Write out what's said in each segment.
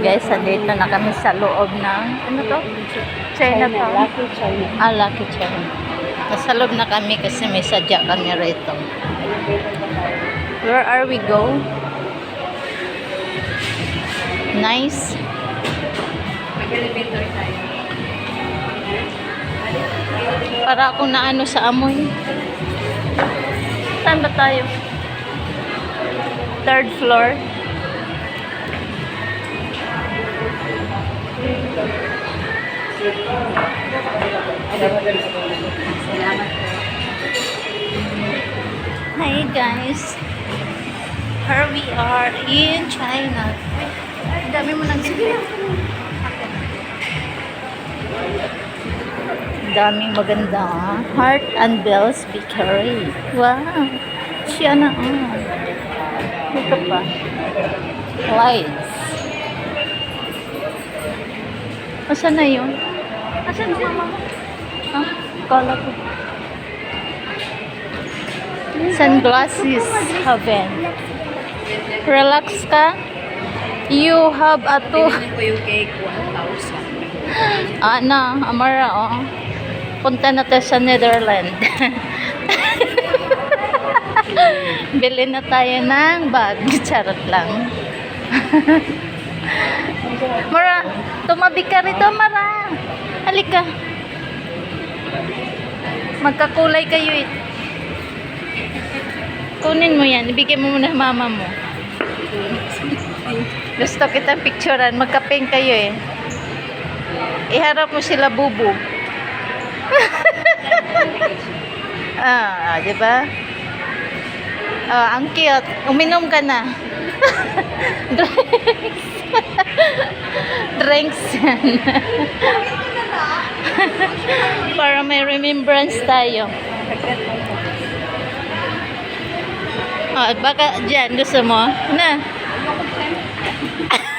Guys, andito na kami sa loob ng, ano to? Chinatown. Lucky China. Ah, Lucky China. Nasa loob na kami kasi may sadya kami rito. Where are we go? Nice. Mag-elevator tayo. Para akong naano sa amoy. Saan ba tayo? Third floor. Salamat po. Hi guys. Here we are in China. Ay, dami mo nang Sige daming maganda. ah. Heart and Bells Bakery. Wow. Siya na. ah. Ito pa. Lights. Asan na yun? Asan si mama mo? Ah, kala ko. Sunglasses heaven. Relax ka. You have a two. Tingnan ko yung cake, 1,000. Ah, na, Amara, oh. Punta na tayo sa Netherlands. Bili na tayo ng bag. Charot lang. Mara, tumabi ka rito, Mara. Halika. Magkakulay kayo eh. Kunin mo yan. Ibigay mo muna mama mo. Gusto kitang picturean. Magka-pink kayo eh. Iharap mo sila bubu. ah, di ba? Ah, ang cute. Uminom ka na. Drinks. Drinks yan. Para may remembrance tayo. Ah, baka dyan, gusto mo? Na.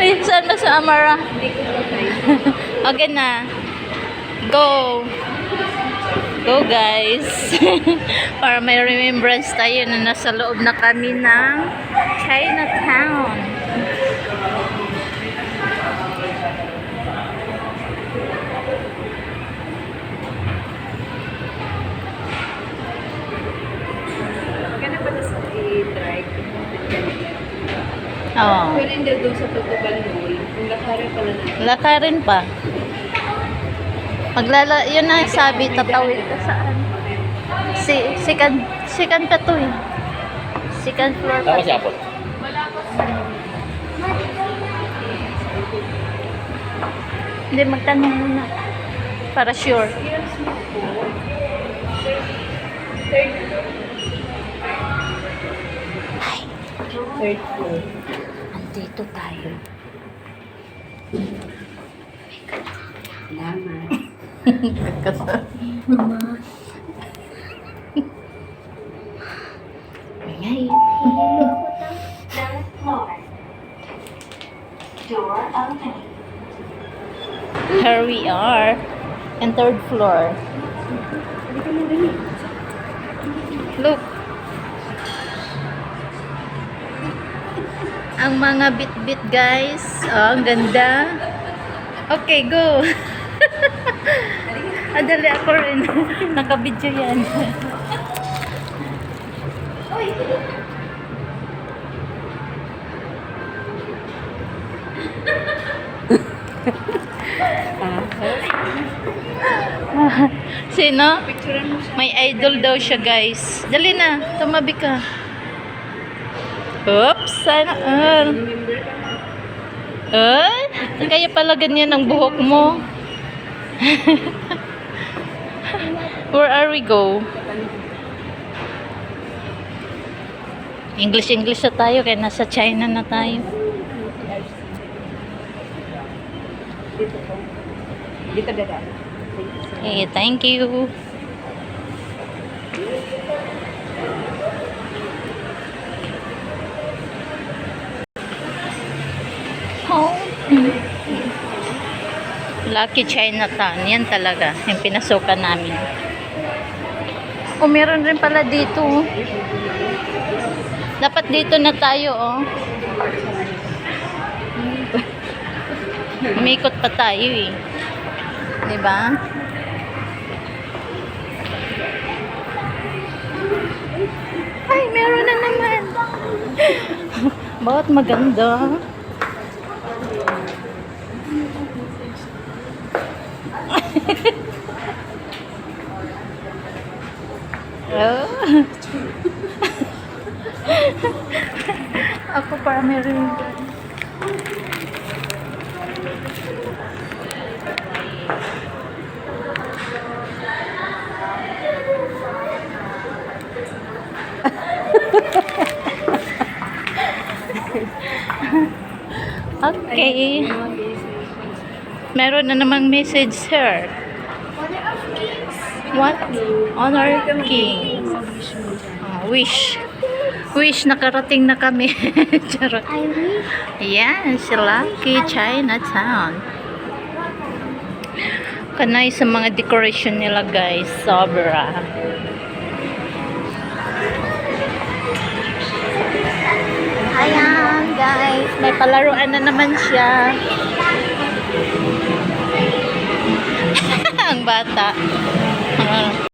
Ay, saan na sa Amara? Okay na. Go. Go guys. Para may remembrance tayo na nasa loob na kami ng Chinatown. Maganda pa na sa i-try. Oh. Pwede hindi doon sa Tutuban Mall. Kung lakarin pala na. Lakarin pa. Maglala, yun na yung sabi, tatawid ka saan? Si, second, second pa to eh. Second floor pa. Tama siya po. Hindi, magtanong muna. Para sure. Third floor. Andito tayo. Salamat. Ngay. Here we are. And third floor. Look. Ang mga bit-bit guys. Oh, ang ganda. Okay, go. Adali ako rin. Nakabidyo yan. Sino? May idol daw siya, guys. Dali na, tumabi ka. Oops, sana all. Ay, kaya pala ganyan ang buhok mo. Where are we go? English English na tayo kaya nasa China na tayo. Dito po. Dito dada. Okay, thank you. Lucky Chinatown. Yan talaga. Yung pinasukan namin. O, meron rin pala dito. oh. Dapat dito na tayo, oh. Umikot pa tayo eh. Di ba? Ay, meron na naman. Bakit maganda? Oh. Ako para meron dyan. Okay. Meron na namang message, sir. What? Honor King. Ah, wish. Wish, nakarating na kami. Charot. I wish Yes, Lucky Chinatown. Kanay sa mga decoration nila guys, sobra. Ayan guys, may palaruan na naman siya. Bata. Ah.